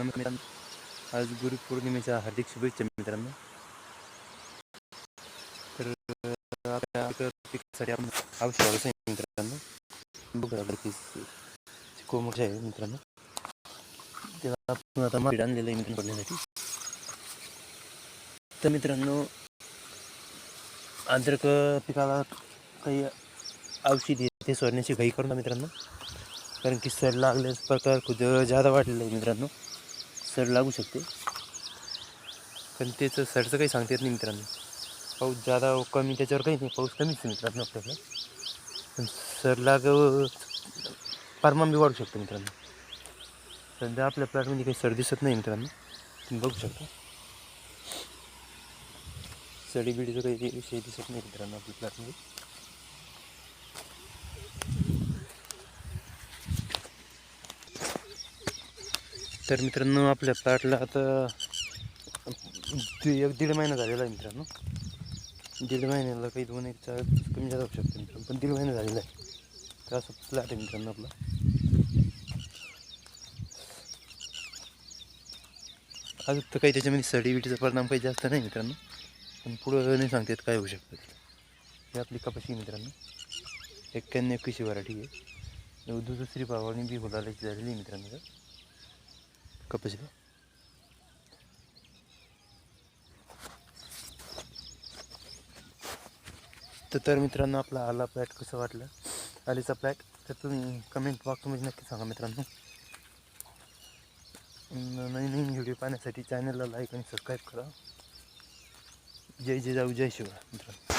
नमस्कार मित्रांनो आज गुरुपौर्णिमेच्या हार्दिक शुभेच्छा मित्रांनो. तर आपल्या पिकासाठी आपण औषध आहे मित्रांनो. बघा कोमट आहे मित्रांनो. तेव्हा आपण आता मार्केट आणलेलं आहे मित्रांनो पडण्यासाठी. तर मित्रांनो अद्रक पिकाला काही औषधी ते सोडण्याची घाई करू ना मित्रांनो. कारण की सड लागल्यास प्रकार खूप जादा वाढलेला आहे मित्रांनो. सड लागू शकते. पण त्याचं सडचं काही सांगता येत नाही मित्रांनो. पाऊस जादा कमी त्याच्यावर काही नाही पाऊस कमीच मित्रांनो आपल्याकडे. पण सड लाग परमान बी वाढू शकतो मित्रांनो. सध्या आपल्या प्लॅटमध्ये काही सड दिसत नाही मित्रांनो. तुम्ही बघू शकता. सडीबिडीचं काही विषय दिसत नाही मित्रांनो आपल्या प्लॅटमध्ये. तर मित्रांनो आपल्या प्लॅटला आता दि- एक दीड महिना झालेला आहे मित्रांनो. दीड महिन्याला काही दोन एक चार कमी जादा होऊ शकते मित्रांनो पण दीड महिना झालेला आहे. तर असं प्लॅट आहे मित्रांनो आपला. अजून तर काही त्याच्यामध्ये सडी परिणाम काही जास्त नाही मित्रांनो पण पुढं नाही सांगतात काय होऊ शकतं. हे आपली कपाशी मित्रांनो. एक्क्याण्णव एकवीसशे व्हरायटी आहे. दुसरी पावणी बी गुलालाची झालेली आहे मित्रांनो. इथं. तर तर मित्रांनो आपला आला फ्लॅट कसं वाटलं? आलीचा फ्लॅट तर तुम्ही कमेंट बॉक्समध्ये नक्की सांगा मित्रांनो. नवीन नवीन व्हिडिओ पाहण्यासाठी चॅनलला लाईक आणि सबस्क्राईब करा. जय जय जाऊ जय शिवा मित्रांनो.